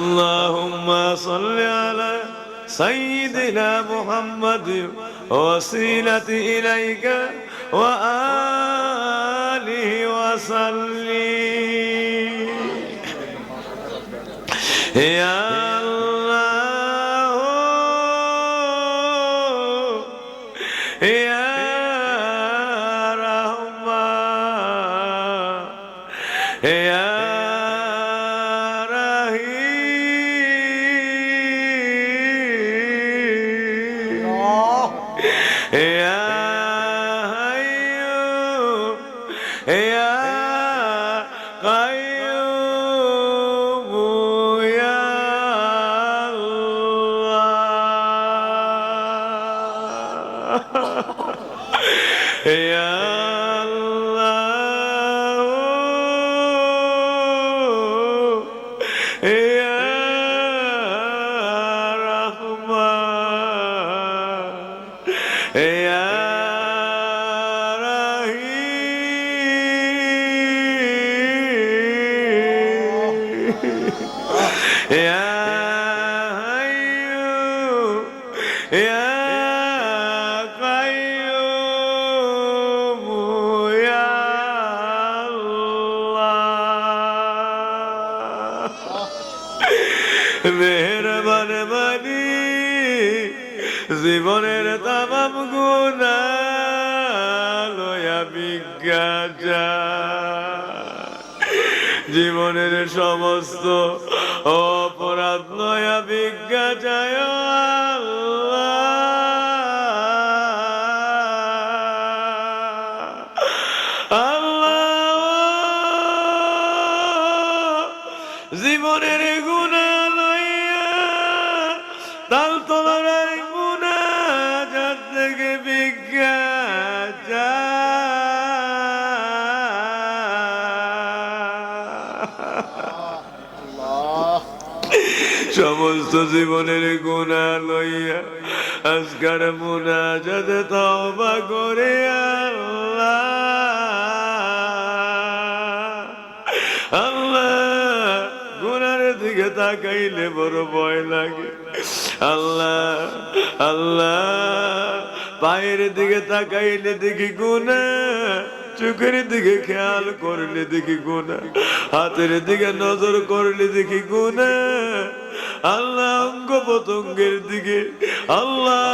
اللهم صل على سيدنا محمد وسيلة إليك وآله وسلم. يا Yeah. Uh, জীবনের সমস্ত সমস্ত জীবনের গুণা লইয়া, আজকার মুনা যাতে তবা করে আল্লাহ। গুনার দিকে তাকাইলে বড় ভয় লাগে। আল্লাহ আল্লাহ, পায়ের দিকে তাকাইলে দেখি গুনা চোখের দিকে খেয়াল করলে দেখি গুনা হাতের দিকে নজর করলে দেখি গুনা আল্লাহ অঙ্গ পতঙ্গের দিকে, আল্লাহ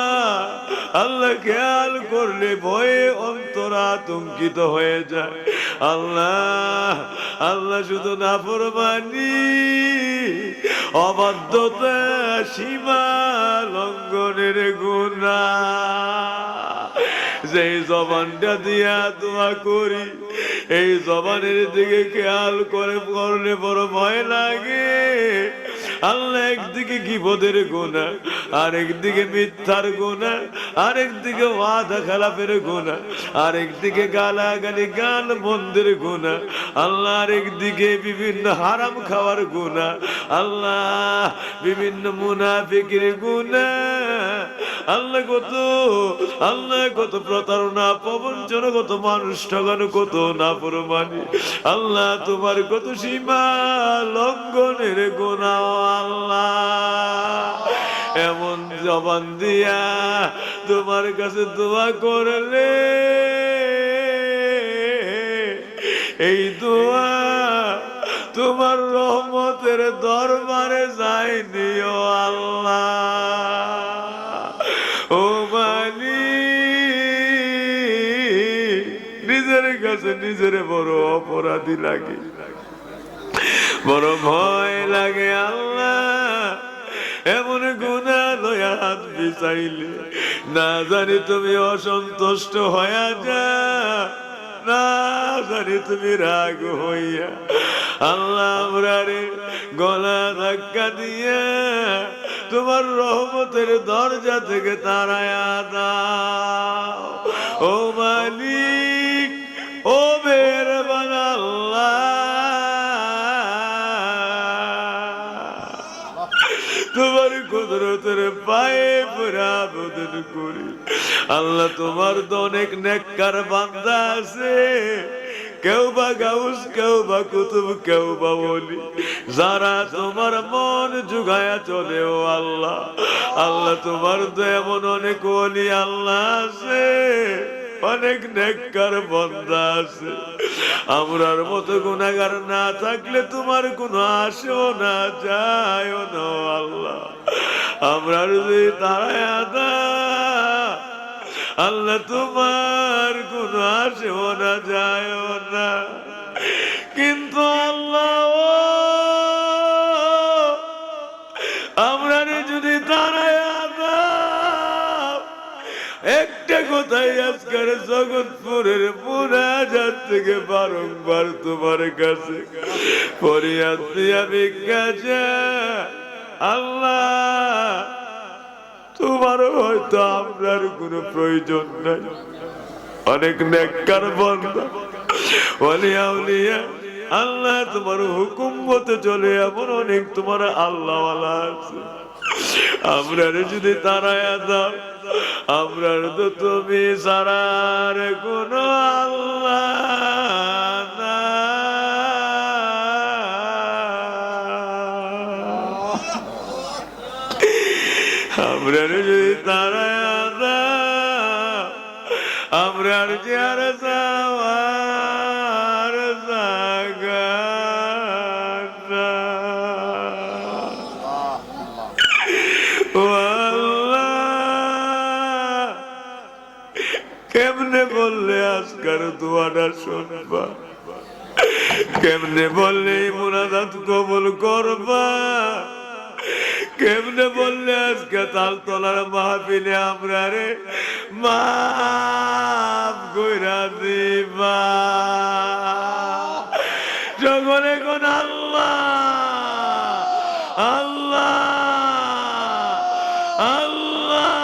আল্লাহ খেয়াল করলে ভয়ে অন্তর আতঙ্কিত হয়ে যায়। আল্লাহ আল্লাহ শুধু না ফরমানি অবাধ্যতা, সীমা লঙ্ঘনের গুণা। যেই জবানটা দিয়া দোয়া করি, এই জবানের দিকে খেয়াল করে করলে বড় ভয় লাগে। আল্লাহ একদিকে গিবদের গোনা আরেকদিকে মিথ্যার গোনা আরেকদিকে ওয়াদা খেলাপের গোনা আরেকদিকে গালাগালি গাল বন্ধের গোনা আল্লাহ আরেকদিকে বিভিন্ন হারাম খাওয়ার গোনা আল্লাহ বিভিন্ন মুনাফিকের গুণা। আল্লাহ কত আল্লাহ কত প্রতারণা প্রবঞ্চন কত মানুষ ঠগানো, কত না প্রমাণী আল্লাহ তোমার কত সীমা লঙ্ঘনের গোনা আল্লাহ। এমন জবান দিয়া তোমার কাছে দোয়া করলে, এই দোয়া তোমার রহমতের দরবারে যায়নি ও আল্লাহ। ও নিজের কাছে নিজের বড় অপরাধী লাগে। বড় ভয় লাগে আল্লাহ। এমন গুণা লয়া হাত মাফি চাইলে না জানি তুমি অসন্তুষ্ট হয়ে যা। না জানি তুমি রাগ হইয়া। আমরা রে গলা ধাক্কা দিয়ে তোমার দরজা থেকে তারায়া ও মালিক, ও করি। আল্লাহ, তোমার তো অনেক নেককার বান্দা আছে। কেউ বা গাউস, কেউ বা কুতুব, কেউ বা বলি যারা তোমার মন জুগায়া চলে ও আল্লাহ। আল্লাহ, তোমার তো এমন অনেক বলি আল্লাহ আছে। অনেক নেককার বন্দা আছে। আমরার মতো গুণাগার না থাকলে তোমার কোনো আসেও না, যায়ও না আল্লাহ। আমরার যদি আদা। আল্লাহ তোমার কোনো আসেও না, যায়ও না। কিন্তু আল্লাহ আমরা যদি আদা। একটা কথাই আজকের জগৎপুরের মুনাজাত থেকে বারংবার তোমার কাছে দিয়া ভিক্ষা চাই। আল্লাহ তোমার হয়তো আপনার কোনো প্রয়োজন নাই। অনেক নেককার বন্ধা। উলিয়া আল্লাহ তোমার হুকুম মতো চলে, এমন অনেক তোমার আল্লাহ আছে। আমরা যদি তারায়া দাও আমরা তো তুমি সারার কোন আল্লাহ আমরা যদি দাও আমরা যে আর আল্লাহ, কেমনে বললে আজকার দোয়াটা শুনবা? কেমনে বললে মুনাজাত কবুল করবা? কেমনে বললে আজকে তালতলার মাহফিলে আমরা রে? মাফ কইরা দিবা। যখন এখন আল্লাহ আল্লাহ আল্লাহ।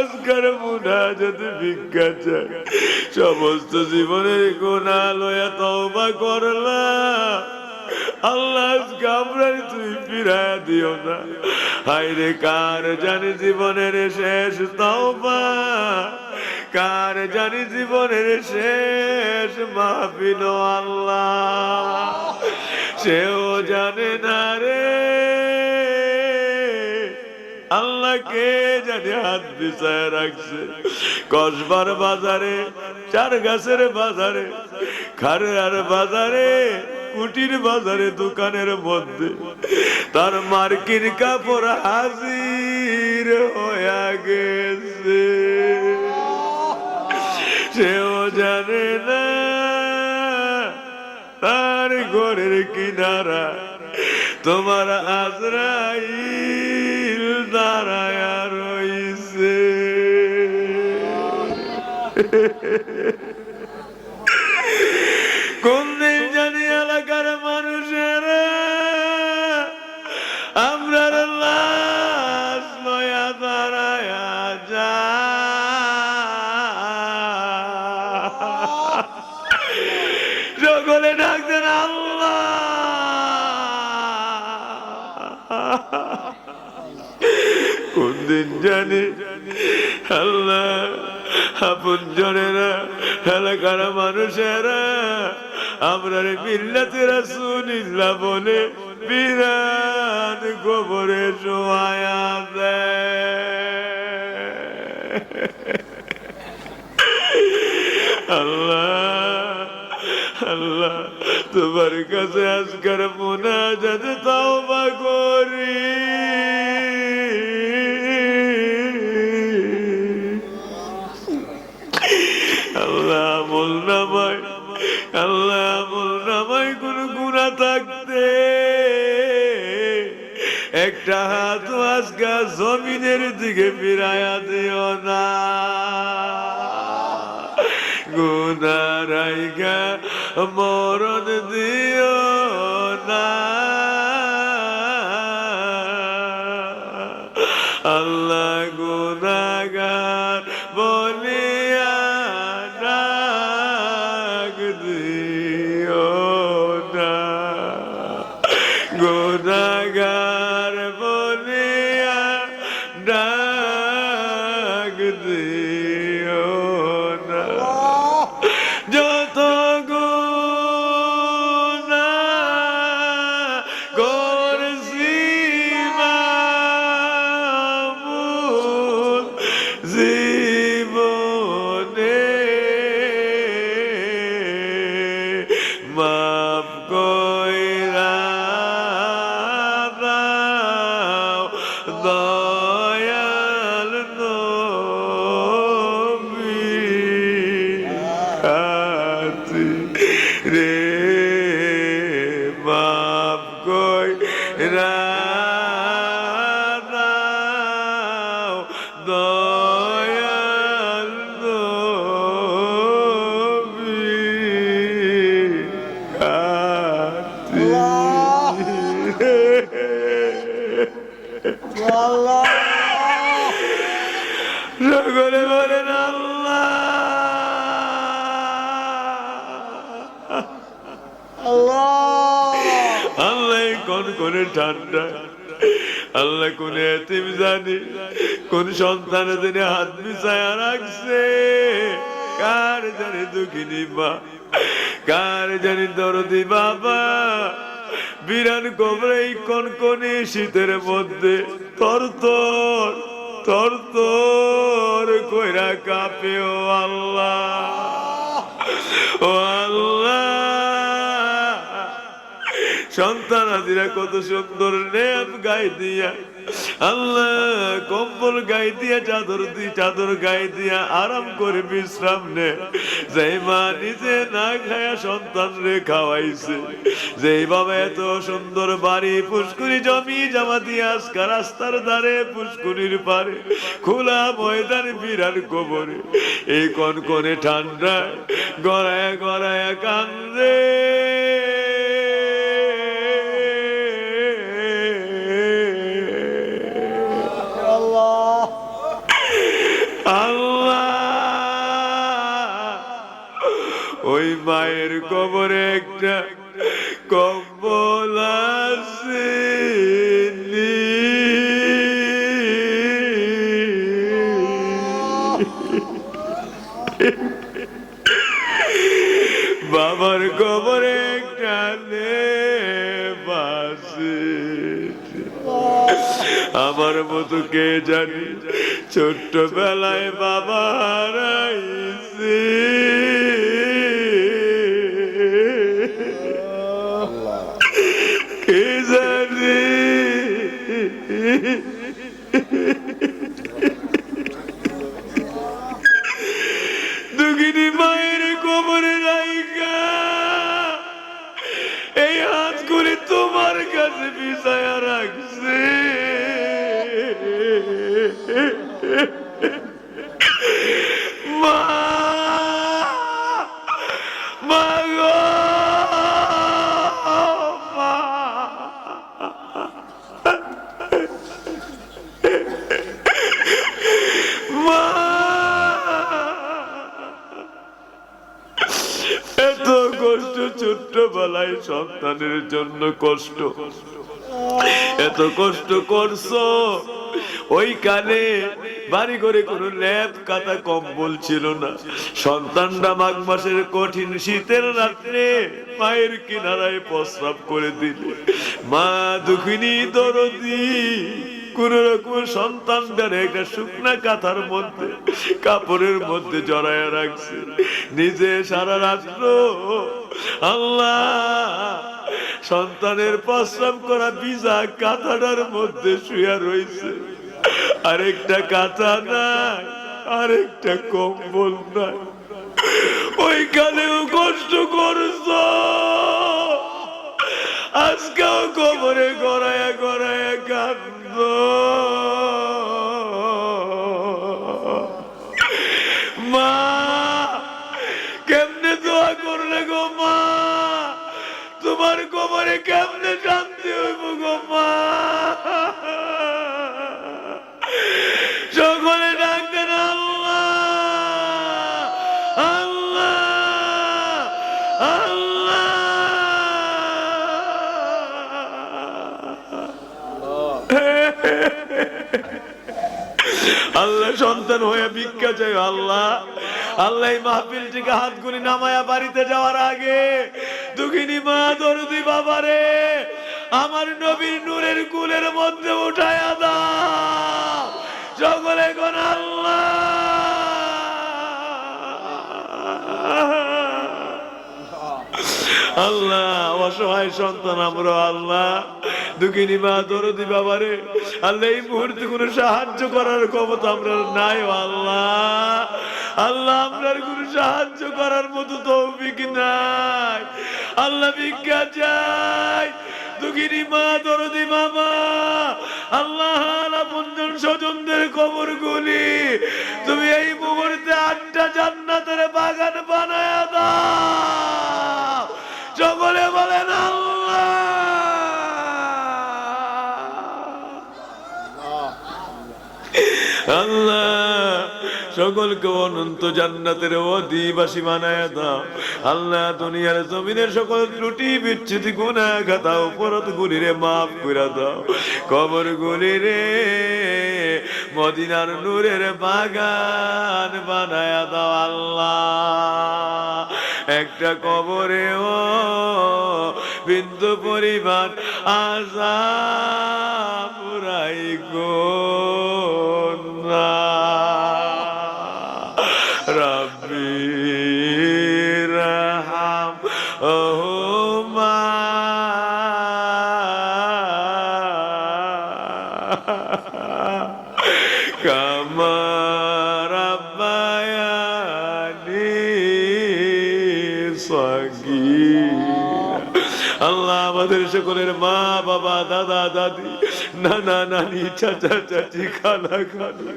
আজকার মুনাজাত ভিক্ষা চাই সমস্ত জীবনের গোনা লয়া তওবা করলাম আল্লাহ আমরা তুই ফিরায় দিও না। হাইরে কার জানি জীবনের শেষ তওবা? কার জানি জীবনের শেষ মাহফিল আল্লাহ। সেও জানে না রে। আল্লাহকে জানি হাত বিছায় রাখছে? কসবার বাজারে, চার গাছের বাজারে খারের বাজারে কুটির বাজারে দোকানের মধ্যে তার মার্কিন কাপড় হাজির হয়ে গেছে। সেও জানে না তার ঘরের কিনারা তোমার আজরাইল দাঁড়ায় রইছে। জানি। আল্লাহ, আপন জনেরা, এলাকার মানুষেরা, আমরা মিল্লাতে রাসূলিল্লাহ বলে বিরান গোবরে শোয়া দেয় আল্লাহ আল্লাহ, তোমার কাছে আজকার মোনাজাত তওবা করি। একটা হাত আজকে জমিনের দিকে ফিরাইয়া দিও না। গুনারাইগা মরণ সকলে বলেন আল্লাহ। আল্লাহ কোন কোন ঠান্ডা, আল্লাহ কোন এতিম জানি, কোন সন্তানের দিনে হাত মিশায়া রাখছে। কার জানি দুঃখিনী মা, কার জানি দরদি বাবা। বিরান কবরে এই কনকনে শীতের মধ্যে তর তর তর তর কইরা কাঁপে, ও আল্লাহ ও আল্লাহ। সন্তান আদিরা কত সুন্দর নেম গাই দিয়া আল্লাহ, কম্বল গাই দিয়া, চাদর দি চাদর গাই দিয়া আরাম করে বিশ্রাম নে। যেই মা নিজে না খায়া সন্তান রে খাওয়াইছে, যেই বাবা এত সুন্দর বাড়ি পুষ্কুরি জমি জামা দিয়ে আজকা রাস্তার ধারে পুষ্কুরির পারে, খোলা ময়দান বিরাট কবরে এই কনকনে ঠান্ডায় গড়ায় গড়ায় কান্দে। কবরে একটা কম্বল বাবার কবরে একটা বাসে আমার মতো কে জানি ছোট্ট বেলায় মা! মা মা! এত কষ্ট ছোট্ট বেলায় সন্তানের জন্য কষ্ট। এত কষ্ট করছ? ওই কালে বাড়ি করে কোনো ল্যাপ কাটা কম্বল ছিল না। সন্তানটা মাঘ মাসের কঠিন শীতের রাত্রে মায়ের কিনারায় প্রস্রাব করে দিলে। মা দুঃখিনী দরদি, কোন রকম সন্তানদের একটা শুকনা কাঁথার মধ্যে, কাপড়ের মধ্যে জড়ায় রাখছে। নিজে সারা রাত্র আল্লাহ সন্তানের প্রস্রাব করা বিজা কাঁথাটার মধ্যে শুয়ে রয়েছে আরেকটা কাঁথা নাই, আরেকটা কম্বল না ওইখানেও কষ্ট করছ। আজকেও কবরে গড়ায়া গড়ায়া কান্দ কেমনে জানতে হইব গো সকলে ডাকতেন আল্লাহ আল্লাহ আল্লাহ সন্তান হয়ে ভিক্ষা চাই আল্লাহ আল্লাহ মাহফিলটিকে হাত গুলি নামায়া বাড়িতে যাওয়ার আগে দুঃখিনী মা, দরদি বাবারে, আমার নবীর নূরের কুলের মধ্যে উঠায়া দাও। সকলে কোন আল্লাহ, অসহায় সন্তান আমরা আল্লাহ। দুঃখিনী মা, দরদি বাবারে, আল্লাহ এই মুহূর্তে কোনো সাহায্য করার ক্ষমতা আমরা নাই আল্লাহ। আল্লাহ আপনার কোনো সাহায্য করার মতো তৌফিক নাই। আল্লাহ ভিক্ষা চাই। দুঃখিনী মা, দরদি মামা আল্লাহ আপনজন স্বজনদের কবর গুলি তুমি এই মুহূর্তে আটটা জান্নাতের বাগান বানায় দাও। সকলে বলেন আল্লাহ। আল্লাহ, সকলকে অনন্ত জান্নাতের অধিবাসী বানায় দাও। আল্লাহ, দুনিয়ার জমিনের সকল ত্রুটি বিচ্ছুতি গুণা খাতা উপরত গুলিরে মাফ করে দাও। কবর গুলিরে মদিনার নূরের বাগান বানায় দাও আল্লাহ। একটা কবরে ও বিন্দু পরিমাণ আশা পুরাই গো সকলের মা বাবা দাদা দাদি। নানা নানি চাচা চাচি খালা খালু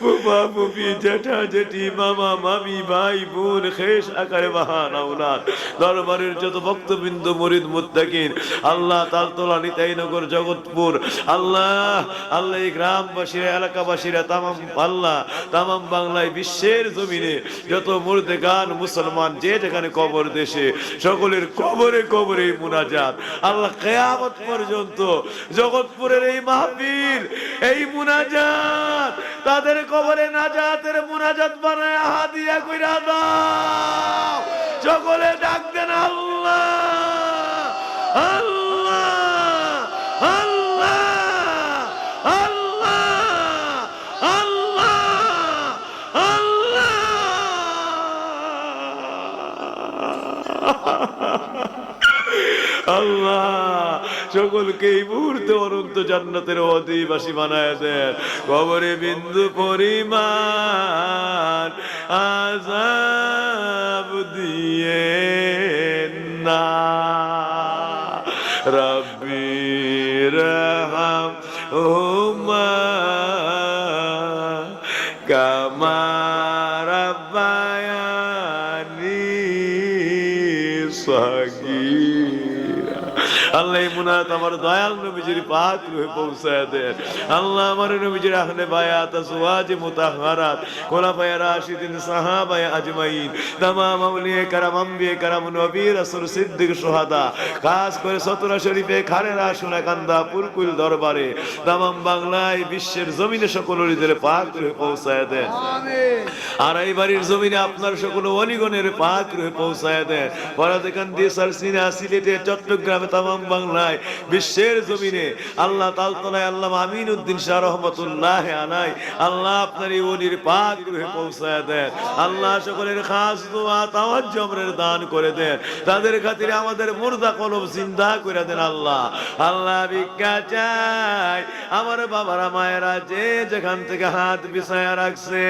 ফুফা ফুফি জেঠা জেঠি মামা মামি, ভাই, বোন, খেস, আকারে, বাহান, আউলাদ। দরবারের যত ভক্তবৃন্দ, মরিদ, মুত্তাকিন, আল্লাহ তালতলা নিতাইনগর জগৎপুর, আল্লাহ আল্লাহ এই গ্রামবাসীরা, এলাকাবাসীরা, তামাম আল্লাহ তামাম বাংলায় বিশ্বের জমিনে যত মুর্দে গান মুসলমান যে যেখানে কবর দেশে, সকলের কবরে কবরে মুনাজাত। আল্লাহ কেয়ামত পর্যন্ত জগৎপুরের এই মাহফিল, এই মুনাজাত, তাদের কবরে নাজাতের মুনাজাত বানায় হাদিয়া কইরা দাও। সকলে ডাক দেন আল্লাহ আল্লাহ আল্লাহ আল্লাহ আল্লাহ আল্লাহ। আল্লাহ। সকলকে এই মুহূর্তে অনন্ত জান্নাতের অধিবাসী বানায় দেন। কবরে বিন্দু পরিমাণ আজাব দিয়ে না। মুনাত আমার দয়াল নবীজির পাক রুহে পৌঁছায় দেন আল্লাহ আমার নবীজির আহলে বায়াত সুওয়াজ মুতাহহারাত খোলাফায়ে রাশিদিন সাহাবায়ে আজমাইন তামাম আউলিয়া کرام আম্বিয়ে کرام নবী রাসূল সিদ্দিক সুহাদা খাস করে সতরা শরীফে খারেরা সোনাকান্দা পুরকুল দরবারে তামাম বাংলায় বিশ্বের জমিনে সকল ওলিদের পাক রুহে পৌঁছায় দেন আমিন আর এই বাড়ির জমিনে আপনার সকল অলিগণের পাক রুহে পৌঁছায় দেন পরাদেখান দিয়ে সারসিনা সিলেটে চট্টগ্রামে তামাম বাংলায় বিশ্বের জমিনে। আল্লাহ আল্লাহ আমিন উদ্দিন শাহ রহমতুল্লাহ আল্লাহ আপনার এই অলির পাক রুহে পৌঁছায় দেন। আল্লাহ সকলের খাস দোয়া তাওয়াজ দান করে দেন। তাদের খাতিরে আমাদের মুর্দা জিন্দা করে দেন আল্লাহ। আল্লাহ ভিক্ষা চাই। আমার বাবারা, মায়েরা যে যেখান থেকে হাত বিছায়া রাখছে,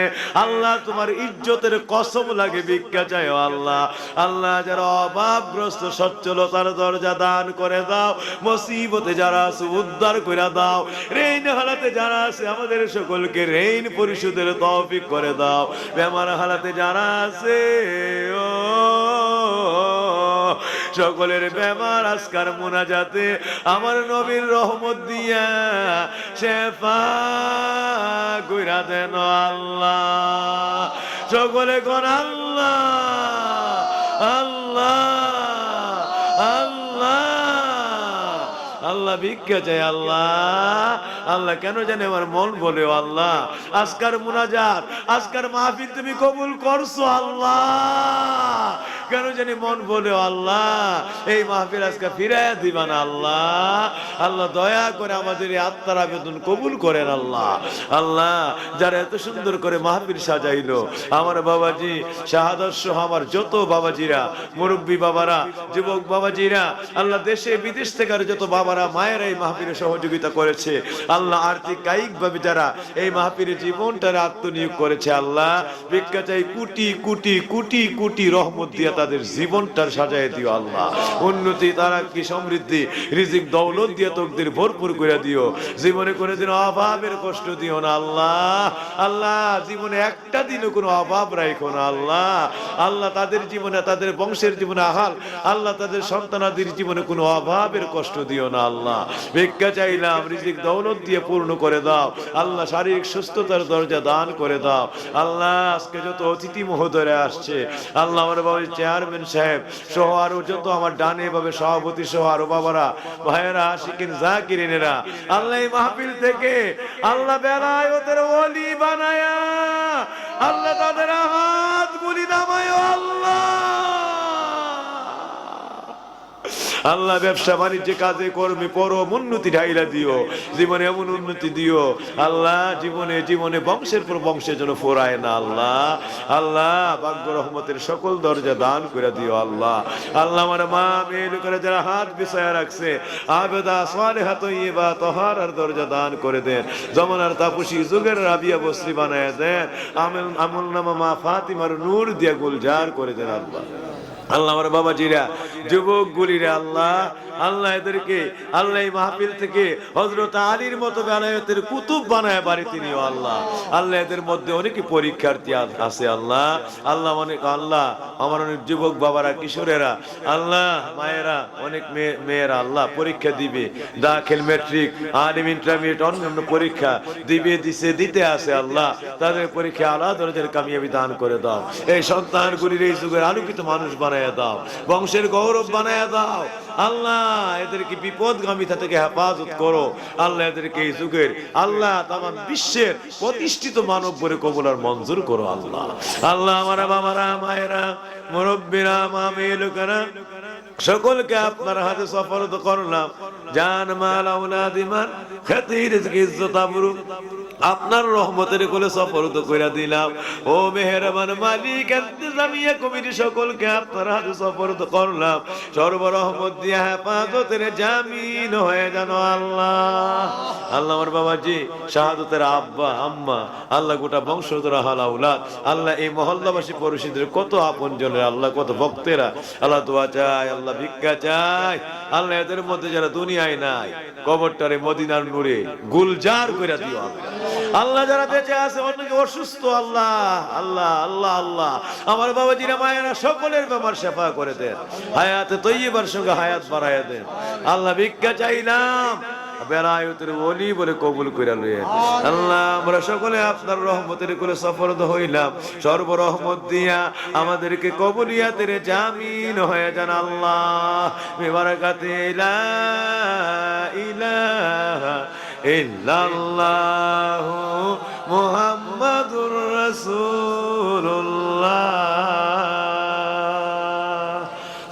আল্লাহ তোমার ইজ্জতের কসম লাগে ভিক্ষা চাই আল্লাহ। আল্লাহ যারা অভাবগ্রস্ত, সচ্ছলতার দরজা দান করে দাও মুসিবতে যারা আছে, উদ্ধার করে দাও। রেইন হালাতে যারা আছে, আমাদের সকলকে রেইন পরিশোধের তৌফিক করে দাও। বেমার হালাতে যারা আছে, ও, সকলের বেমার আজকার মোনাজাতে আমার নবীর রহমত দিয়া শেফা কইরা দেন আল্লাহ। সকলে কোন আল্লাহ আল্লাহ আল্লাহ। আল্লাহ ভিক্ষা চাই আল্লাহ। আল্লাহ কেন জানে আমার মন বলে আল্লাহ? আজকার মুনাজাত, আজকার মাহফিল তুমি কবুল করছ, আল্লাহ। কেন জানি মন বলে আল্লাহ? এই মাহফিল আজকে ফিরাইয়া দিবান আল্লাহ। আল্লাহ দয়া করে আমাদের এই আত্মার আবেদন কবুল করেন, আল্লাহ। আল্লাহ, যারা এত সুন্দর করে মাহফিল সাজাইলো, আমার বাবাজি, শাহাদত সহ আমার যত বাবাজিরা, মুরব্বী বাবারা, যুবক বাবাজিরা, আল্লাহ দেশে বিদেশ থেকে যত বাবারা মায়েরা এই মাহফিলে সহযোগিতা করেছে। আল্লাহ আর্থিক কায়িক ভাবে যারা এই মাহফিলে জীবনটারে আত্মনিয়োগ করেছে, আল্লাহ ভিক্ষা চাই কোটি কোটি কোটি কোটি রহমত দিয়া তাদের জীবনটার সাজায় দিও, আল্লাহ। উন্নতি তারা কি সমৃদ্ধি, রিজিক, দৌলত দিয়ে তোকদের ভরপুর করে দিও। জীবনে করে দিন অভাবের কষ্ট দিও না, আল্লাহ। আল্লাহ, জীবনে একটা দিনও কোনো অভাব রাখো না, আল্লাহ। আল্লাহ তাদের জীবনে, তাদের বংশের জীবনে আহাল। আল্লাহ তাদের সন্তানাদের জীবনে কোনো অভাবের কষ্ট দিও না আল্লাহ ভিক্ষা চাইলাম, রিজিক দৌলত দিয়ে পূর্ণ করে দাও। আল্লাহ শারীরিক সুস্থতার দরজা দান করে দাও। আল্লাহ, আজকে যত অতিথি মহোদয় আসছে, আল্লাহ আমার বাবা চেয়ারম্যান সাহেব সহ আরও যত আমার ডানে ভাবে সভাপতি সহ আরও বাবারা, ভাইয়েরা শিকিন জাকিরিনেরা, আল্লাহ এই মাহফিল থেকে আল্লাহ বেলায় ওদের ওলি বানায়া, আল্লাহ তাদের হাত গুলি নামায় আল্লাহ। আল্লাহ ব্যবসা বাণিজ্যে কাজে কর্মে পরম উন্নতি ঢাইলা দিও। জীবনে এমন উন্নতি দিও। আল্লাহ জীবনে জীবনে বংশের পর বংশের জন্য ফোরায় না আল্লাহ। আল্লাহ ভাগ্য রহমতের সকল দরজা দান করে দিও আল্লাহ। আল্লাহ আমার মা মেয়ে লোকেরা যারা হাত বিছায়া রাখছে, আবেদা সোয়ালে হাত বা তহার আর দরজা দান করে দেন। জমানার তাপসী যুগের রাবিয়া বস্ত্রী বানায় দেন। আমল নামা মা ফাতিমার নূর দিয়া গুলজার করে দেন আল্লাহ। আল্লাহ আমার বাবাজিরা যুবক গুলিরা আল্লাহ আল্লাহ এদেরকে, আল্লাহ এই মাহফিল থেকে হজরত আলীর মতো বেলায়তের কুতুব বানায় বাড়িতে নিও আল্লাহ। আল্লাহ এদের মধ্যে অনেকে পরীক্ষার্থী আছে, আল্লাহ। আল্লাহ অনেক আল্লাহ, আমার অনেক যুবক বাবারা, কিশোরেরা, আল্লাহ, মায়েরা, অনেক মেয়ে মেয়েরা আল্লাহ পরীক্ষা দিবে। দাখিল মেট্রিক আলিম ইন্টারমিডিয়েট অন্যান্য পরীক্ষা দিবে, দিছে, দিতে আছে, আল্লাহ। তাদের পরীক্ষা আলাদা দরজার কামিয়াবি দান করে দাও। এই সন্তানগুলির এই যুগের আলোকিত মানুষ বানায় দাও। বংশের গৌরব বানায় দাও। আল্লাহ এদেরকে বিপদগামী থেকে হেফাজত করো। আল্লাহ এদেরকে এই যুগের আল্লাহ তোমার বিশ্বের প্রতিষ্ঠিত মানব বলে কবুলার মঞ্জুর করো আল্লাহ। আল্লাহ আমার বাবারা, মায়েরা, মুরব্বীরা মেয়ে লোকেরা, সকলকে আপনার হাতে সফরত করলাম। জান মাল আউলাদিমান খাতির ইজ্জত আবরু। আপনার রহমতের কোলে সফরত কইরা দিলাম। ও মেহেরবান মালিক, ইন্তজামিয়া কমিটি সকলকে আপনার হাতে সফরত করলাম। সর্বরহমত দিয়া হেফাজতের জামিন হয়ে জানো আল্লাহ। আল্লাহ আমার শাহাদতের আব্বা, আম্মা, আল্লাহ গোটা বংশধর হালাউলাদ আল্লাহ এই মহল্লাবাসী পরিষদের কত আপন জনের, আল্লাহ কত ভক্তেরা। আল্লাহ দোয়া চায়, আল্লাহ ভিক্ষা চায়। আল্লাহ এদের মধ্যে যারা দুনিয়ায় নাই কবরটারে মদিনার নূরে গুলজার দিও আল্লাহ আল্লাহ যারা বেঁচে আছে অনেকে অসুস্থ, আল্লাহ আল্লাহ আল্লাহ আল্লাহ। আমার বাবাজিরা, মায়েরা, সকলের ব্যাপার সেফা করে দেন। হায়াতে তৈবার সঙ্গে হায়াত বাড়াইয়া দেন। আল্লাহ ভিক্ষা চাইলাম। বলে কবুল করে লইয়েন আল্লাহ, আমরা সকলে আপনার রহমতের করে সফরদ হইলাম। সর্বরহমত দিয়া আমাদেরকে কবুলিয়াতের জামিন হয়ে যান আল্লাহ। বিবারকাতে লা ইলাহা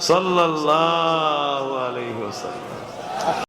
সাল্লাল্লাহু আলাইহি